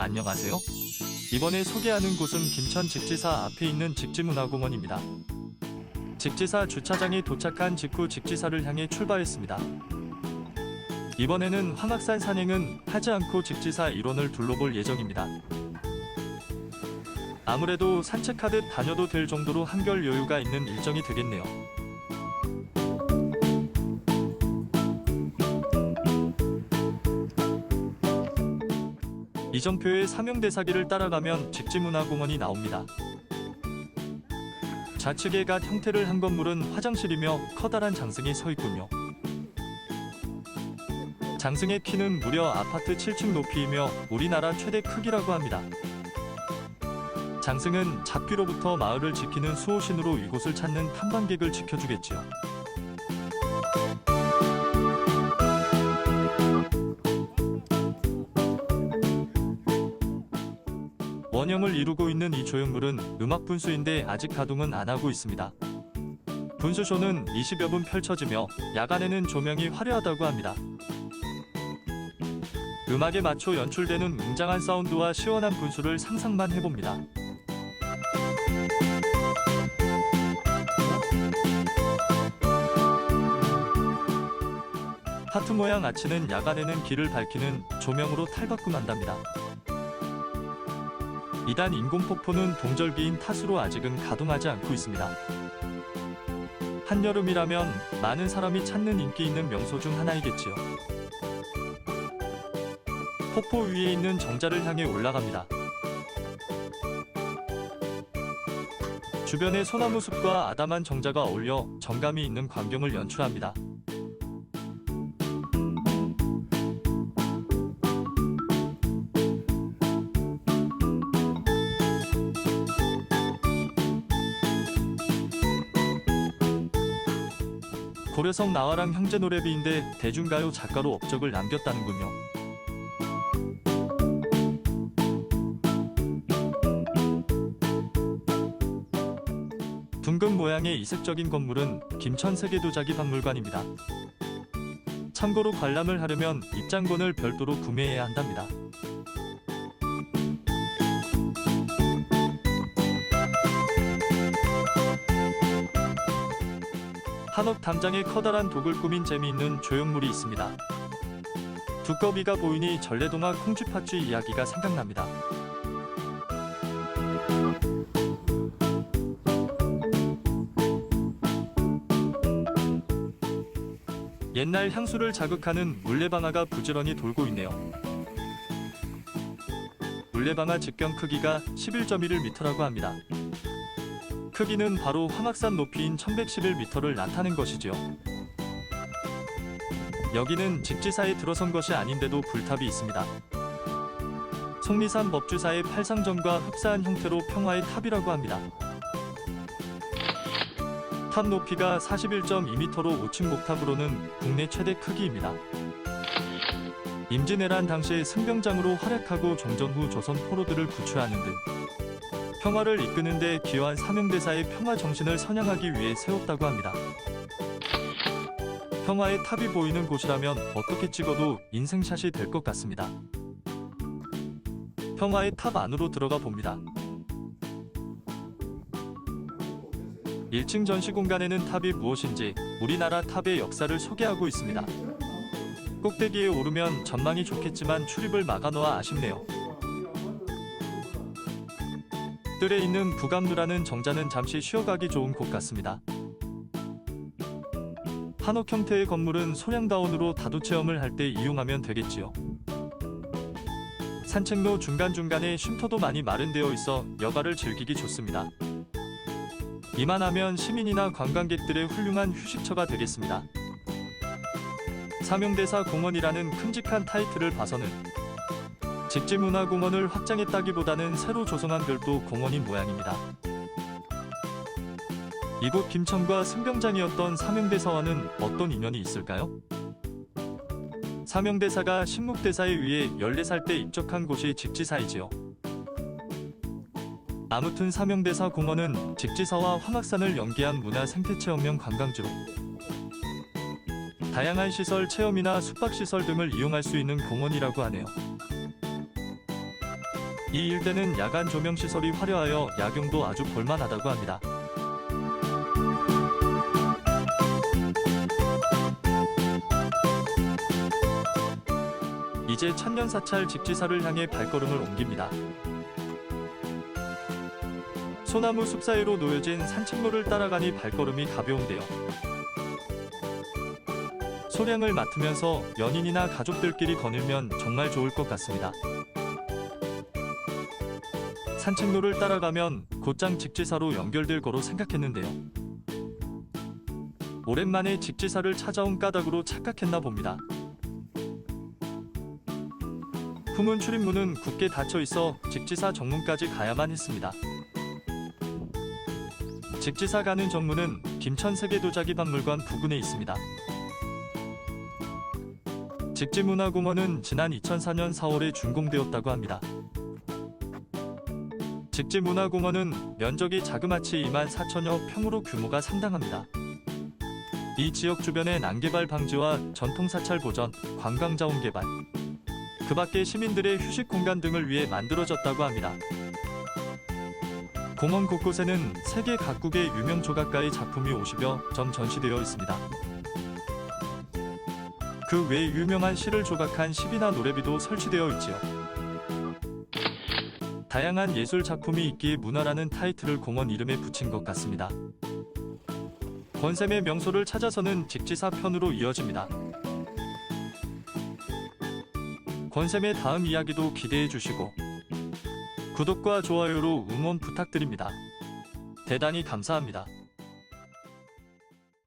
안녕하세요. 이번에 소개하는 곳은 김천 직지사 앞에 있는 직지문화공원입니다. 직지사 주차장에 도착한 직후 직지사를 향해 출발했습니다. 이번에는 황악산 산행은 하지 않고 직지사 일원을 둘러볼 예정입니다. 아무래도 산책하듯 다녀도 될 정도로 한결 여유가 있는 일정이 되겠네요. 이정표의 삼용대사기를 따라가면 직지문화공원이 나옵니다. 좌측에 갓 형태를 한 건물은 화장실이며 커다란 장승이 서 있군요. 장승의 키는 무려 아파트 7층 높이이며 우리나라 최대 크기라고 합니다. 장승은 잡귀로부터 마을을 지키는 수호신으로 이곳을 찾는 탐방객을 지켜주겠지요. 원형을 이루고 있는 이 조형물은 음악 분수인데 아직 가동은 안 하고 있습니다. 분수쇼는 20여 분 펼쳐지며 야간에는 조명이 화려하다고 합니다. 음악에 맞춰 연출되는 웅장한 사운드와 시원한 분수를 상상만 해봅니다. 하트 모양 아치는 야간에는 길을 밝히는 조명으로 탈바꿈한답니다. 이단 인공폭포는 동절기인 탓으로 아직은 가동하지 않고 있습니다. 한여름이라면 많은 사람이 찾는 인기 있는 명소 중 하나이겠지요. 폭포 위에 있는 정자를 향해 올라갑니다. 주변의 소나무 숲과 아담한 정자가 어울려 정감이 있는 광경을 연출합니다. 고려성 나화랑 형제 노래비인데 대중가요 작가로 업적을 남겼다는군요. 둥근 모양의 이색적인 건물은 김천 세계도자기 박물관입니다. 참고로 관람을 하려면 입장권을 별도로 구매해야 한답니다. 한옥 담장에 커다란 독을 꾸민 재미있는 조형물이 있습니다. 두꺼비가 보이니 전래동화 콩쥐팥쥐 이야기가 생각납니다. 옛날 향수를 자극하는 물레방아가 부지런히 돌고 있네요. 물레방아 직경 크기가 11.1m라고 합니다. 크기는 바로 황악산 높이인 1111m를 나타낸 것이지요. 여기는 직지사에 들어선 것이 아닌데도 불탑이 있습니다. 속리산 법주사의 팔상점과 흡사한 형태로 평화의 탑이라고 합니다. 탑 높이가 41.2m로 5층 목탑으로는 국내 최대 크기입니다. 임진왜란 당시 승병장으로 활약하고 종전 후 조선 포로들을 구출하는 등 평화를 이끄는 데 기여한 사명대사의 평화 정신을 선양하기 위해 세웠다고 합니다. 평화의 탑이 보이는 곳이라면 어떻게 찍어도 인생샷이 될 것 같습니다. 평화의 탑 안으로 들어가 봅니다. 1층 전시 공간에는 탑이 무엇인지 우리나라 탑의 역사를 소개하고 있습니다. 꼭대기에 오르면 전망이 좋겠지만 출입을 막아놓아 아쉽네요. 뜰에 있는 부감루라는 정자는 잠시 쉬어가기 좋은 곳 같습니다. 한옥 형태의 건물은 소량다운으로 다도 체험을 할 때 이용하면 되겠지요. 산책로 중간중간에 쉼터도 많이 마련되어 있어 여가를 즐기기 좋습니다. 이만하면 시민이나 관광객들의 훌륭한 휴식처가 되겠습니다. 사명대사 공원이라는 큼직한 타이틀을 봐서는 직지문화공원을 확장했다기보다는 새로 조성한 별도 공원인 모양입니다. 이곳 김천과 승병장이었던 사명대사와는 어떤 인연이 있을까요? 사명대사가 신묵대사에 의해 14살 때 입적한 곳이 직지사이지요. 아무튼 사명대사 공원은 직지사와 황악산을 연계한 문화 생태체험형 관광지로 다양한 시설 체험이나 숙박시설 등을 이용할 수 있는 공원이라고 하네요. 이 일대는 야간 조명 시설이 화려하여 야경도 아주 볼만하다고 합니다. 이제 천년 사찰 직지사를 향해 발걸음을 옮깁니다. 소나무 숲 사이로 놓여진 산책로를 따라가니 발걸음이 가벼운데요. 소량을 맡으면서 연인이나 가족들끼리 거닐면 정말 좋을 것 같습니다. 산책로를 따라가면 곧장 직지사로 연결될 거로 생각했는데요. 오랜만에 직지사를 찾아온 까닭으로 착각했나 봅니다. 후문 출입문은 굳게 닫혀 있어 직지사 정문까지 가야만 했습니다. 직지사 가는 정문은 김천 세계 도자기 박물관 부근에 있습니다. 직지문화공원은 지난 2004년 4월에 준공되었다고 합니다. 직지문화공원은 면적이 자그마치 2만 4천여 평으로 규모가 상당합니다. 이 지역 주변의 난개발 방지와 전통사찰 보전, 관광자원 개발, 그 밖에 시민들의 휴식 공간 등을 위해 만들어졌다고 합니다. 공원 곳곳에는 세계 각국의 유명 조각가의 작품이 50여 점 전시되어 있습니다. 그외 유명한 시를 조각한 시비나 노래비도 설치되어 있지요. 다양한 예술 작품이 있기에 문화라는 타이틀을 공원 이름에 붙인 것 같습니다. 권샘의 명소를 찾아서는 직지사 편으로 이어집니다. 권샘의 다음 이야기도 기대해 주시고 구독과 좋아요로 응원 부탁드립니다. 대단히 감사합니다.